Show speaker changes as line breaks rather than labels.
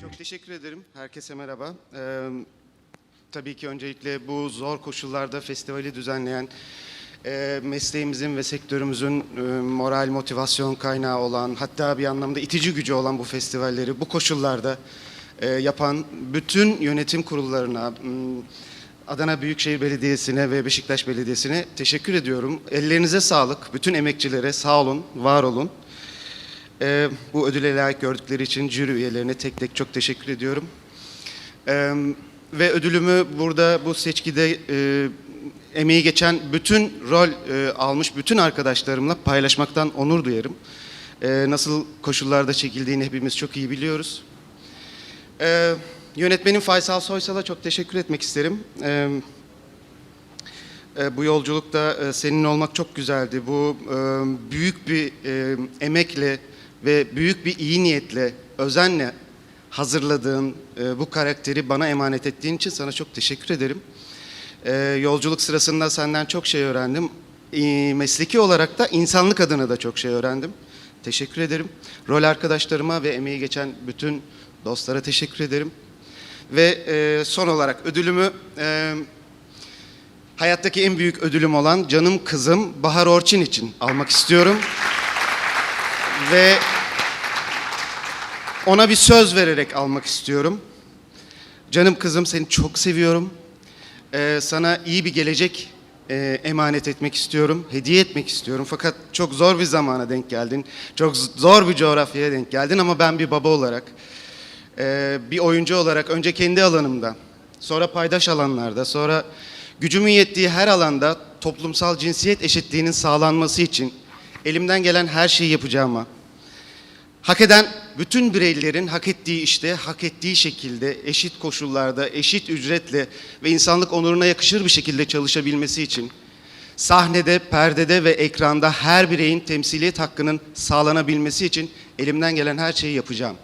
Çok teşekkür ederim. Herkese merhaba. Ee, tabii ki öncelikle bu zor koşullarda festivali düzenleyen e, mesleğimizin ve sektörümüzün e, moral, motivasyon kaynağı olan hatta bir anlamda itici gücü olan bu festivalleri bu koşullarda e, yapan bütün yönetim kurullarına, m, Adana Büyükşehir Belediyesi'ne ve Beşiktaş Belediyesi'ne teşekkür ediyorum. Ellerinize sağlık. Bütün emekçilere sağ olun, var olun. Ee, bu ödüle layık gördükleri için jüri üyelerine tek tek çok teşekkür ediyorum. Ee, ve ödülümü burada bu seçkide e, emeği geçen bütün rol e, almış bütün arkadaşlarımla paylaşmaktan onur duyarım. Ee, nasıl koşullarda çekildiğini hepimiz çok iyi biliyoruz. Ee, yönetmenim Faysal Soysal'a çok teşekkür etmek isterim. E, Bu yolculukta e, senin olmak çok güzeldi. Bu e, büyük bir e, emekle ve büyük bir iyi niyetle, özenle hazırladığın e, bu karakteri bana emanet ettiğin için sana çok teşekkür ederim. E, Yolculuk sırasında senden çok şey öğrendim. E, Mesleki olarak da insanlık adına da çok şey öğrendim. Teşekkür ederim. Rol arkadaşlarıma ve emeği geçen bütün dostlara teşekkür ederim. Ve e, son olarak ödülümü e, hayattaki en büyük ödülüm olan canım kızım Bahar Orçin için almak istiyorum. Ve ona bir söz vererek almak istiyorum. Canım kızım seni çok seviyorum. Ee, sana iyi bir gelecek e, emanet etmek istiyorum, hediye etmek istiyorum. Fakat çok zor bir zamana denk geldin, çok zor bir coğrafyaya denk geldin ama ben bir baba olarak, e, bir oyuncu olarak önce kendi alanımda, sonra paydaş alanlarda, sonra gücümün yettiği her alanda toplumsal cinsiyet eşitliğinin sağlanması için elimden gelen her şeyi yapacağıma, hak eden bütün bireylerin hak ettiği işte, hak ettiği şekilde, eşit koşullarda, eşit ücretle ve insanlık onuruna yakışır bir şekilde çalışabilmesi için sahnede, perdede ve ekranda her bireyin temsiliyet hakkının sağlanabilmesi için elimden gelen her şeyi yapacağım.